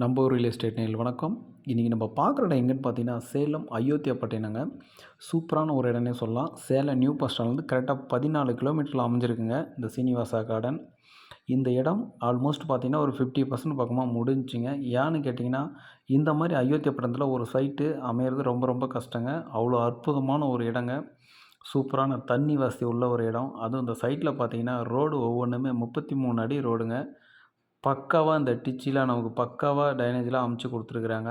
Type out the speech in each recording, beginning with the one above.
நம்ம real estate நேரில் வணக்கம். இன்றைக்கி நம்ம பார்க்குற இடம் எங்கேன்னு பார்த்தீங்கன்னா சேலம் அயோத்தியாப்பட்டினங்க சூப்பரான ஒரு இடம்னே சொல்லலாம். சேலம் நியூ பஸ் ஸ்டாண்ட்லேருந்து கரெக்டாக பதினாலு கிலோமீட்டரில் அமைஞ்சிருக்குங்க. இந்த சீனிவாசா கார்டன் இந்த இடம் ஆல்மோஸ்ட் பார்த்திங்கன்னா ஒரு ஃபிஃப்டி பர்சன்ட் பக்கமாக முடிஞ்சுங்க ஏன்னு கேட்டிங்கன்னா இந்த மாதிரி அயோத்தியாப்பட்டினத்தில் ஒரு சைட்டு அமையிறது ரொம்ப ரொம்ப கஷ்டங்க. அவ்வளோ அற்புதமான ஒரு இடங்க. சூப்பரான தண்ணி வசதி உள்ள ஒரு இடம். அதுவும் இந்த சைட்டில் பார்த்தீங்கன்னா ரோடு ஒவ்வொன்றுமே முப்பத்தி மூணு அடி ரோடுங்க பக்காவாக இந்த டிச்சிலாம் நமக்கு பக்காவாக டைனேஜ்லாம் அமைச்சு கொடுத்துருக்குறாங்க.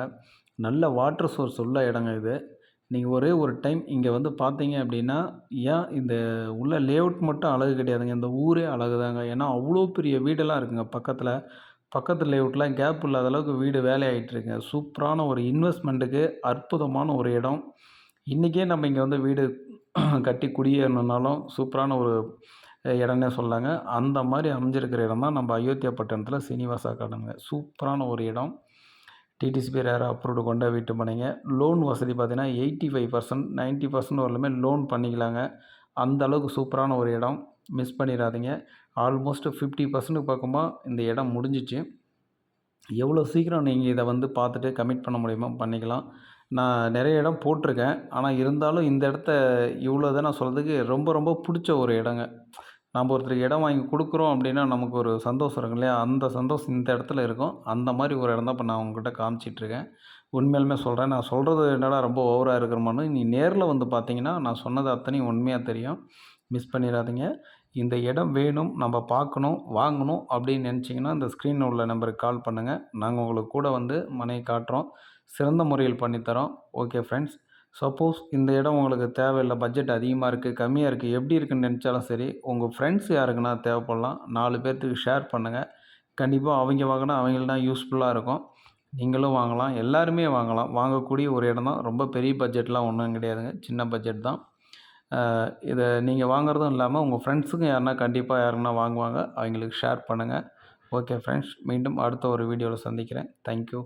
நல்ல வாட்டர் சோர்ஸ் உள்ள இடங்க இது. நீங்கள் ஒரே ஒரு டைம் இங்கே வந்து பார்த்தீங்க அப்படின்னா ஏன் இந்த உள்ள லேஅவுட் மட்டும் அழகு கிடையாதுங்க. இந்த ஊரே அழகு தாங்க ஏன்னா அவ்வளோ பெரிய வீடெல்லாம் இருக்குங்க பக்கத்தில். பக்கத்து லேஅவுட்லாம் கேப் இல்லாத அளவுக்கு வீடு வேலை சூப்பரான ஒரு இன்வெஸ்ட்மெண்ட்டுக்கு அற்புதமான ஒரு இடம். இன்றைக்கே நம்ம இங்கே வந்து வீடு கட்டி குடியேறணுன்னாலும் சூப்பரான ஒரு இடம்னே சொல்லாங்க. அந்த மாதிரி அமைஞ்சிருக்கிற இடம் தான் நம்ம அயோத்தியா பட்டணத்தில் சீனிவாசா கார்டனுங்க. சூப்பரான ஒரு இடம். டிடிசிபி ரேர் அப்ரூவ்டு கொண்ட வீட்டு மனைங்க. லோன் வசதி பார்த்திங்கன்னா eighty five percent ninety percent வரலுமே loan பண்ணிக்கலாங்க. அந்த அளவுக்கு சூப்பரான ஒரு இடம். மிஸ் பண்ணிடாதீங்க. ஆல்மோஸ்ட் ஃபிஃப்டி பர்சன்ட் பக்கமாக இந்த இடம் முடிஞ்சிச்சு. எவ்வளோ சீக்கிரம் நீங்கள் இதை வந்து பார்த்துட்டு கமிட் பண்ண முடியுமோ பண்ணிக்கலாம். நான் நிறைய இடம் போட்டிருக்கேன். ஆனால் இருந்தாலும் இந்த இடத்த இவ்வளோ தான் நான் சொல்கிறதுக்கு ரொம்ப ரொம்ப பிடிச்ச ஒரு இடங்க. நம்ம ஒருத்தருக்கு இடம் வாங்கி கொடுக்குறோம் அப்படின்னா நமக்கு ஒரு சந்தோஷம் இருக்கும் இல்லையா? அந்த சந்தோஷம் இந்த இடத்துல இருக்கும். அந்த மாதிரி ஒரு இடம் தான் இப்போ நான் உங்ககிட்ட காமிச்சிட்ருக்கேன் உண்மையிலுமே சொல்கிறேன் நான் சொல்கிறது என்னடா ரொம்ப ஓவராக இருக்கிறமான்னு நீ நேரில் வந்து பார்த்தீங்கன்னா நான் சொன்னது அத்தனையும் உண்மையாக தெரியும். மிஸ் பண்ணிடாதீங்க. இந்த இடம் வேணும். நம்ம பார்க்கணும். வாங்கணும் அப்படின்னு நினச்சிங்கன்னா இந்த ஸ்க்ரீனில் உள்ள நம்பருக்கு கால் பண்ணுங்கள் நாங்கள் உங்களுக்கு கூட வந்து மனையை காட்டுறோம். சிறந்த முறையில் பண்ணித்தரோம். ஓகே ஃப்ரெண்ட்ஸ் சப்போஸ் இந்த இடம் உங்களுக்கு தேவையில்லை பட்ஜெட் அதிகமாக இருக்குது கம்மியாக இருக்குது எப்படி இருக்குன்னு நினச்சாலும் சரி உங்கள் ஃப்ரெண்ட்ஸ் யாருக்குன்னா தேவைப்படலாம். நாலு பேர்த்துக்கு ஷேர் பண்ணுங்கள் கண்டிப்பாக அவங்க வாங்கினா அவங்களுக்கு யூஸ்ஃபுல்லாக இருக்கும். நீங்களும் வாங்கலாம் எல்லாருமே வாங்கலாம். வாங்கக்கூடிய ஒரு இடம் தான். ரொம்ப பெரிய பட்ஜெட்லாம் ஒன்றும் கிடையாதுங்க. சின்ன பட்ஜெட் தான். இதை நீங்கள் வாங்குறதும் இல்லாமல் உங்கள் ஃப்ரெண்ட்ஸுக்கும் யாருன்னா கண்டிப்பாக யாருன்னா வாங்குவாங்க. அவங்களுக்கு ஷேர் பண்ணுங்கள் ஓகே ஃப்ரெண்ட்ஸ் மீண்டும் அடுத்த ஒரு வீடியோவில் சந்திக்கிறேன். தேங்க்யூ